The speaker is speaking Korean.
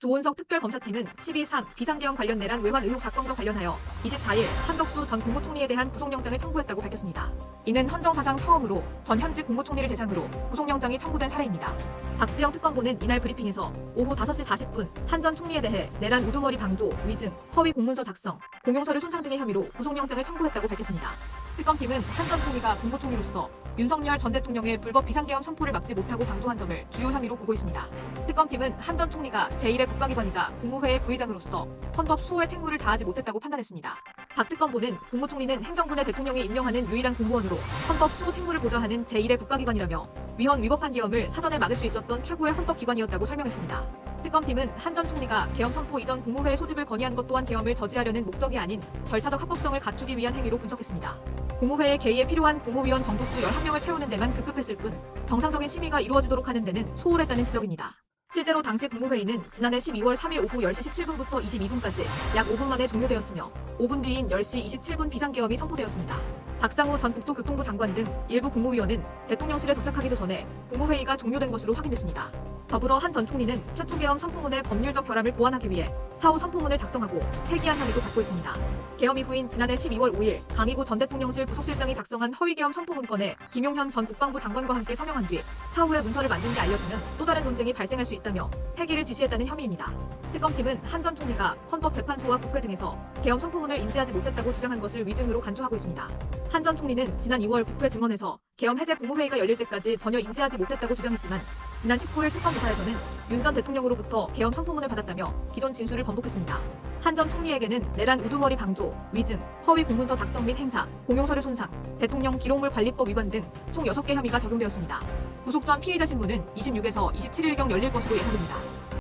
조은석 특별검사팀은 12.3 비상계엄 관련 내란 외환 의혹 사건과 관련하여 24일 한덕수 전 국무총리에 대한 구속영장을 청구했다고 밝혔습니다. 이는 헌정 사상 처음으로 전 현직 국무총리를 대상으로 구속영장이 청구된 사례입니다. 박지영 특검보는 이날 브리핑에서 오후 5시 40분 한 전 총리에 대해 내란 우두머리 방조, 위증, 허위 공문서 작성, 공용서류 손상 등의 혐의로 구속영장을 청구했다고 밝혔습니다. 특검팀은 한 전 총리가 국무총리로서 윤석열 전 대통령의 불법 비상계엄 선포를 막지 못하고 방조한 점을 주요 혐의로 보고 있습니다. 특검팀은 한 전 총리가 제1의 국가기관이자 국무회의 부의장으로서 헌법 수호의 책무를 다하지 못했다고 판단했습니다. 박 특검보는 국무총리는 행정부의 대통령이 임명하는 유일한 공무원으로 헌법 수호 책무를 보좌하는 제1의 국가기관이라며 위헌 위법한 계엄을 사전에 막을 수 있었던 최고의 헌법기관이었다고 설명했습니다. 특검팀은 한 전 총리가 계엄 선포 이전 국무회의 소집을 건의한 것 또한 계엄을 저지하려는 목적이 아닌 절차적 합법성을 갖추기 위한 행위로 분석했습니다. 국무회의 개의에 필요한 국무위원 정도수 11명을 채우는 데만 급급했을 뿐 정상적인 심의가 이루어지도록 하는 데는 소홀했다는 지적입니다. 실제로 당시 국무회의는 지난해 12월 3일 오후 10시 17분부터 22분까지 약 5분 만에 종료되었으며 5분 뒤인 10시 27분 비상계엄이 선포되었습니다. 박상우 전 국토교통부 장관 등 일부 국무위원은 대통령실에 도착하기도 전에 국무회의가 종료된 것으로 확인됐습니다. 더불어 한 전 총리는 최초 계엄 선포문의 법률적 결함을 보완하기 위해 사후 선포문을 작성하고 폐기한 혐의도 받고 있습니다. 계엄 이후인 지난해 12월 5일 강희구 전 대통령실 부속실장이 작성한 허위 계엄 선포문 건에 김용현 전 국방부 장관과 함께 서명한 뒤 사후에 문서를 만든 게 알려지면 또 다른 논쟁이 발생할 수 있다며 폐기를 지시했다는 혐의입니다. 특검팀은 한 전 총리가 헌법재판소와 국회 등에서 계엄 선포문을 인지하지 못했다고 주장한 것을 위증으로 간주하고 있습니다. 한 전 총리는 지난 2월 국회 증언에서 계엄 해제 국무회의가 열릴 때까지 전혀 인지하지 못했다고 주장했지만 지난 19일 특검 조사에서는 윤 전 대통령으로부터 계엄 선포문을 받았다며 기존 진술을 번복했습니다. 한 전 총리에게는 내란 우두머리 방조, 위증, 허위 공문서 작성 및 행사, 공용서류 손상, 대통령 기록물 관리법 위반 등 총 6개 혐의가 적용되었습니다. 구속 전 피의자 신문은 26에서 27일경 열릴 것으로 예상됩니다.